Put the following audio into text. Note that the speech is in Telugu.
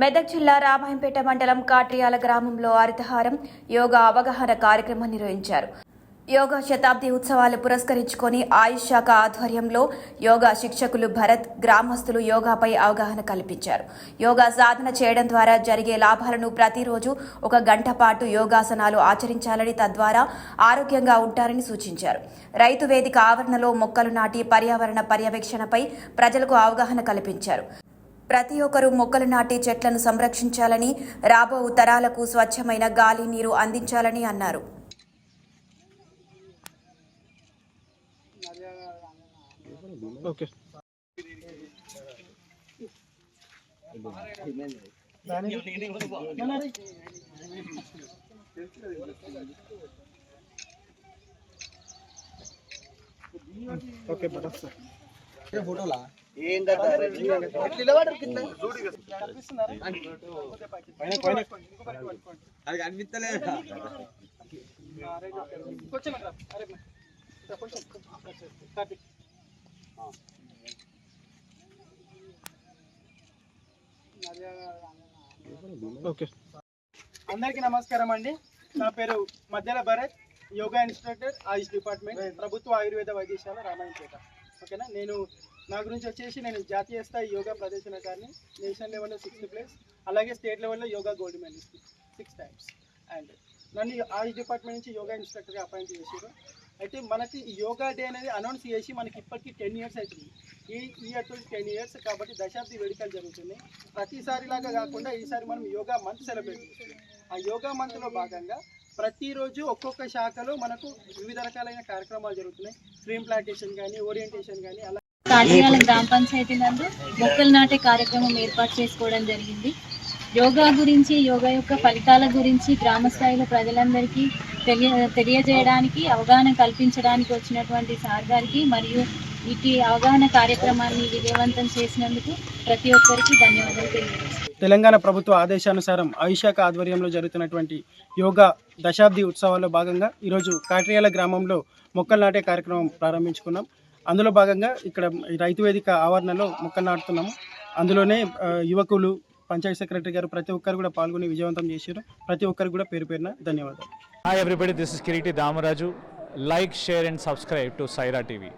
మెదక్ జిల్లా రామాయంపేట మండలం కాట్రియాల గ్రామంలో హరితహారం యోగా అవగాహన కార్యక్రమం నిర్వహించారు. యోగా శతాబ్ది ఉత్సవాలు పురస్కరించుకొని ఆయుష్ శాఖ ఆధ్వర్యంలో యోగా శిక్షకులు భరత్ గ్రామస్తులు యోగాపై అవగాహన కల్పించారు. యోగా సాధన చేయడం ద్వారా జరిగే లాభాలను ప్రతిరోజు ఒక గంట పాటు యోగాసనాలు ఆచరించాలని తద్వారా ఆరోగ్యంగా ఉంటారని సూచించారు. రైతు వేదిక ఆవరణలో మొక్కలు నాటి పర్యావరణ పర్యవేక్షణపై ప్రజలకు అవగాహన కల్పించారు. ప్రతి ఒక్కరూ మొక్కలు నాటి చెట్లను సంరక్షించాలని రాబో తరాలకు స్వచ్ఛమైన గాలి నీరు అందించాలని అన్నారు. ఓకే ఓకే బటర్ సార్ పైన అది కనిపిస్తలేదు ఓకే అందరికీ నమస్కారం అండి. నా పేరు మధ్యల భరత్ యోగా ఇన్స్ట్రక్టర్ ఆయుష్ డిపార్ట్మెంట్ ప్రభుత్వ ఆయుర్వేద వైద్యశాల రామాయణపేట. ఓకేనా? నేను నా గురించి వచ్చేసి నేను జాతీయ స్థాయి యోగా ప్రదర్శనకారిని నేషనల్ లెవెల్లో సిక్స్త్ ప్లేస్ అలాగే స్టేట్ లెవెల్లో yoga gold medalist six times and నన్ను ఆయుష్ డిపార్ట్మెంట్ నుంచి యోగా ఇన్స్ట్రక్టర్గా అపాయింట్ చేశారు. అయితే మనకి యోగా డే అనేది అనౌన్స్ చేసి మనకి ఇప్పటికీ టెన్ ఇయర్స్ అవుతుంది. ఈ ఇయర్ టెన్ ఇయర్స్ కాబట్టి దశాబ్ది వేడుకలు జరుగుతుంది ప్రతిసారి లాగా కాకుండా ఈసారి మనం యోగా మంత్ సెలబ్రేట్ చేస్తున్నాం. ఆ యోగా మంత్లో భాగంగా ప్రతిరోజు ఒక్కొక్క శాఖలో మనకు వివిధ రకాలైన కార్యక్రమాలు జరుగుతున్నాయి. స్ట్రీమ్ ప్లాంటేషన్ కానీ ఓరియంటేషన్ కానీ అలా కాకినాడ గ్రామ పంచాయతీ నందు మొక్కలు నాటే కార్యక్రమం ఏర్పాటు చేసుకోవడం జరిగింది. యోగా గురించి యోగా యొక్క ఫలితాల గురించి గ్రామ స్థాయిలో ప్రజలందరికీ తెలియ తెలియజేయడానికి అవగాహన కల్పించడానికి వచ్చినటువంటి సార్ గారికి మరియు ఇటు అవగాహన కార్యక్రమాన్ని విజయవంతం చేసినందుకు ప్రతి ఒక్కరికి ధన్యవాదాలు తెలియజేస్తాను తెలంగాణ ప్రభుత్వ ఆదేశానుసారం ఆయుషాఖ ఆధ్వర్యంలో జరుగుతున్నటువంటి యోగా దశాబ్ది ఉత్సవాల్లో భాగంగా ఈరోజు కాట్రియాల గ్రామంలో మొక్కలు నాటే కార్యక్రమం ప్రారంభించుకున్నాం. అందులో భాగంగా ఇక్కడ రైతు వేదిక ఆవరణలో మొక్కలు నాటుతున్నాము. అందులోనే యువకులు పంచాయతీ సెక్రటరీ గారు ప్రతి ఒక్కరు కూడా పాల్గొని విజయవంతం చేశారు. ప్రతి ఒక్కరు కూడా పేరు పేరున ధన్యవాదాలు. Hi everybody this is Kireeti Damaraju like share and subscribe to Saira TV